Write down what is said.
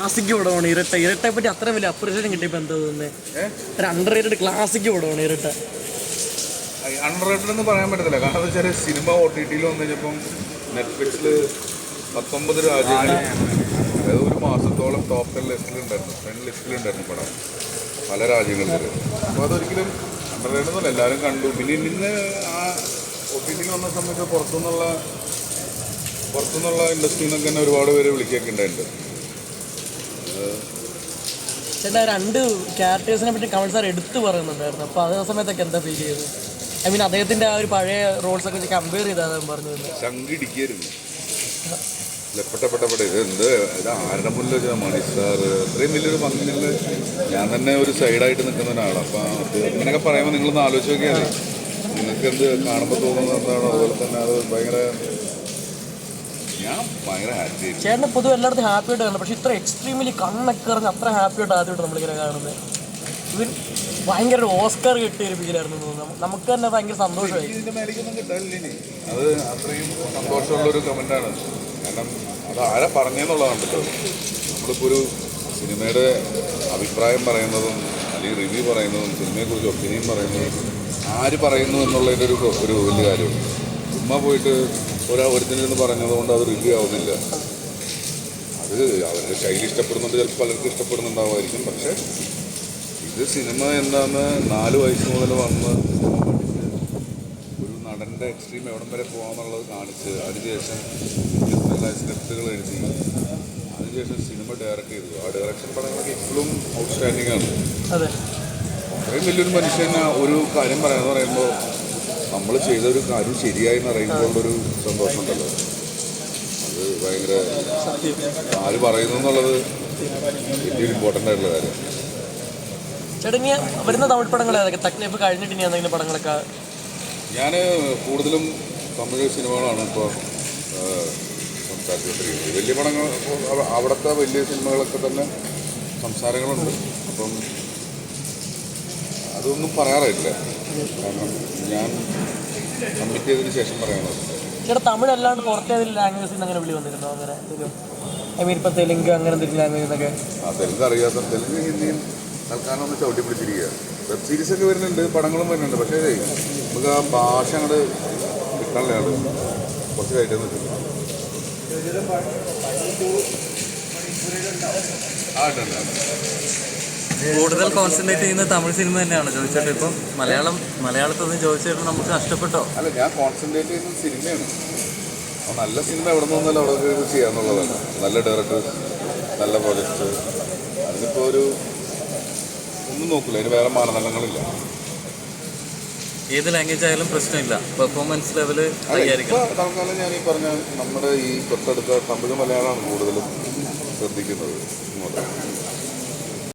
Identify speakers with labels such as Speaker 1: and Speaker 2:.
Speaker 1: Classic പടമാണ് ഇരട്ട. ഇരട്ടയെ പറ്റി അത്ര വലിയ അപ്രിസിയേഷൻ കിട്ടിയപ്പോൾ എന്താ തോന്നുന്നത് ഒരു അണ്ടർ റേറ്റഡ് ക്ലാസിക് പടമാണ് ഇരട്ട.
Speaker 2: അണ്ടർ റേറ്റഡ് എന്ന് പറയാൻ പറ്റത്തില്ല. കാരണം എന്താ വെച്ചാൽ സിനിമ ഒ ടി ടിയിൽ വന്നു കഴിഞ്ഞപ്പം നെറ്റ്ഫ്ലിക്സിൽ പത്തൊമ്പത് രാജ്യങ്ങളിൽ അതായത് ഒരു മാസത്തോളം ടോപ്പ് ടെൻ ലിസ്റ്റിലുണ്ടായിരുന്നു ടെൻ ലിസ്റ്റിലുണ്ടായിരുന്നു പടം. പല രാജ്യങ്ങളിൽ അപ്പോൾ അതൊരിക്കലും അണ്ടർ റേറ്റഡ് എന്നല്ല. എല്ലാവരും കണ്ടു. പിന്നെ ഇന്ന് ആ ഒ ടി ടിയിൽ വന്ന സമയത്ത് പുറത്തുനിന്നുള്ള പുറത്തുനിന്നുള്ള ഇൻഡസ്ട്രിയിൽ നിന്നൊക്കെ തന്നെ ഒരുപാട് പേര് വിളിക്കുകയൊക്കെ ഉണ്ടായിട്ടുണ്ട്.
Speaker 1: ചേട്ടാ രണ്ട് ക്യാരക്ടേഴ്സിനെ പറ്റി കമൽ സാർ എടുത്തു പറയുന്നുണ്ടായിരുന്നു. അപ്പോൾ അതേ സമയത്തൊക്കെ എന്താ ഫീൽ ചെയ്തത്? ഐ മീൻ അദ്ദേഹത്തിന്റെ ആ ഒരു പഴയ റോൾസ് ഒക്കെ വെച്ച് കമ്പയർ ചെയ്താൽ പറഞ്ഞു
Speaker 2: ശങ്കിടിക്കായിരുന്നു ഇത് എന്ത്? ഇത് ആരുടെ മുന്നിൽ വെച്ചാൽ മണി സാർ അത്രയും വലിയൊരു ഫംഗ്ഷനിൽ ഞാൻ തന്നെ ഒരു സൈഡായിട്ട് നിൽക്കുന്ന ഒരാളാണ് അപ്പം അത് ഇങ്ങനെയൊക്കെ പറയുമ്പോൾ നിങ്ങളൊന്ന് ആലോചിച്ച് നോക്കിയാൽ. നിങ്ങൾക്ക് എന്ത് കാണുമ്പോൾ തോന്നുന്നത് എന്താണോ? അതുപോലെ തന്നെ അത് ഭയങ്കര ഞാൻ ഭയങ്കര ഹാപ്പി ആയിരുന്നു
Speaker 1: ചേട്ടന് പൊതുവെ എല്ലായിടത്തും ഹാപ്പി ആയിട്ട് കാണുന്നത് പക്ഷെ ഇത്ര എക്സ്ട്രീംലി കണ്ണൊക്കെ അറിഞ്ഞ് അത്ര ഹാപ്പി ആയിട്ട് ആദ്യമായിട്ട് നമ്മളിങ്ങനെ കാണുന്നത്. ഇവൻ ഭയങ്കര ഒരു ഓസ്കർ കിട്ടിയ ഒരു ഫീലായിരുന്നു തോന്നുന്നു. നമുക്ക് തന്നെ ഭയങ്കര സന്തോഷമായി.
Speaker 2: അത് അത്രയും സന്തോഷമുള്ള ഒരു കമന്റാണ് കാരണം അത് ആരാ പറഞ്ഞെന്നുള്ളതാണല്ലോ നമ്മളിപ്പോൾ ഒരു സിനിമയുടെ അഭിപ്രായം പറയുന്നതും അല്ലെങ്കിൽ റിവ്യൂ പറയുന്നതും സിനിമയെക്കുറിച്ച് ഒപ്പീനിയൻ പറയുന്നതും ആര് പറയുന്നു എന്നുള്ളതിന്റെ ഒരു ഒരു വലിയ കാര്യമുണ്ട്. ചുമ്മാ പോയിട്ട് ഒരാ ഒരുത്തിനിരുന്ന് പറഞ്ഞതുകൊണ്ട് അത് റിവ്യൂ ആവുന്നില്ല. അത് അവരുടെ ശൈലി ഇഷ്ടപ്പെടുന്നുണ്ട് ചിലപ്പോൾ പലർക്കും ഇഷ്ടപ്പെടുന്നുണ്ടാവുമായിരിക്കും. പക്ഷേ ഇത് സിനിമ എന്താന്ന് നാല് വയസ്സ് മുതൽ വന്ന് ഒരു നടന്റെ എക്സ്ട്രീം എവിടം വരെ പോകാമെന്നുള്ളത് കാണിച്ച് അതിനുശേഷം വ്യത്യസ്തങ്ങളായ സ്ക്രിപ്റ്റുകൾ എഴുതി അതിനുശേഷം സിനിമ ഡയറക്റ്റ് ചെയ്തു. ആ ഡയറക്ഷൻ പടങ്ങളൊക്കെ ഇപ്പോഴും ഔട്ട്സ്റ്റാൻഡിംഗ് ആണ്.
Speaker 1: അതെ.
Speaker 2: അത്രയും വലിയൊരു മനുഷ്യന് ഒരു കാര്യം പറയാന്ന് പറയുമ്പോൾ നമ്മൾ ചെയ്ത ഒരു കാര്യം ശരിയായി എന്ന് ഒരു സന്തോഷമുണ്ടല്ലോ. അത് ഭയങ്കര ആര് പറയുന്നു എന്നുള്ളത് ഏറ്റവും ഇമ്പോർട്ടന്റ് ആയിട്ടുള്ള കാര്യം.
Speaker 1: വരുന്ന തമിഴ് പടങ്ങൾ കഴിഞ്ഞിട്ട് ഇനി എന്തെങ്കിലും പടങ്ങളൊക്കെ?
Speaker 2: ഞാൻ കൂടുതലും തമിഴ് സിനിമകളാണ് ഇപ്പോൾ സംസാരിച്ചുകൊണ്ടിരിക്കുന്നത് വലിയ പടങ്ങൾ അവ- അവിടുത്തെ വലിയ സിനിമകളൊക്കെ തന്നെ സംസാരങ്ങളുണ്ട്. അപ്പം അതൊന്നും പറയാറില്ല. കാരണം ഞാൻ കമ്മിറ്റ് ചെയ്തതിന് ശേഷം പറയാനുള്ളത്.
Speaker 1: ചേട്ടാ തമിഴ് അല്ലാണ്ട് പുറത്തേതെങ്കിലും ലാംഗ്വേജിൽ നിന്ന് അങ്ങനെ വിളി വന്നിരുന്നോ അങ്ങനെ ഐ മീൻ ഇപ്പം തെലുങ്ക് അങ്ങനെ എന്തെങ്കിലും ലാംഗ്വേജിൽ നിന്നൊക്കെ
Speaker 2: ആ തെലുങ്ക് അറിയാത്ത തെലുങ്ക് ഹിന്ദിയും തൽക്കാലം ഒന്ന് ചവിട്ടി പിടിച്ചിരിക്കുക വെബ് സീരീസ് ഒക്കെ വരുന്നുണ്ട് പടങ്ങളും വരുന്നുണ്ട്. പക്ഷേ നമുക്ക് ആ ഭാഷ അങ്ങോട്ട് കിട്ടാനുള്ള കുറച്ച് കഴിഞ്ഞു നിൽക്കുന്നത് ആ ഉണ്ട്.
Speaker 3: കൂടുതൽ കോൺസെൻട്രേറ്റ് ചെയ്യുന്ന തമിഴ് സിനിമ തന്നെയാണ്. ചോദിച്ചേട്ടാ ഇപ്പം മലയാളം മലയാളത്തിൽ നിന്ന് ചോദിച്ചേട്ടാ നമുക്ക് നഷ്ടപ്പെട്ടോ?
Speaker 2: അല്ല ഞാൻ കോൺസെൻട്രേറ്റ് ചെയ്യുന്നത് സിനിമയാണ് നല്ല സിനിമ എവിടെ നിന്നാലും അവിടെ ചെയ്യാന്നുള്ളതാണ്. നല്ല ഡയറക്ടർ നല്ല പ്രൊജക്ട് അതിനിപ്പോൾ ഒരു ഒന്നും നോക്കില്ല അതിന് വേറെ മാനദണ്ഡങ്ങളില്ല.
Speaker 3: ഏത് ലാംഗ്വേജ് ആയാലും പ്രശ്നമില്ല. പെർഫോമൻസ്
Speaker 2: ലെവൽ തൽക്കാലം ഞാൻ ഈ പറഞ്ഞ നമ്മുടെ ഈ തൊട്ടടുത്ത തമിഴ് മലയാളമാണ് കൂടുതലും ശ്രദ്ധിക്കുന്നത്.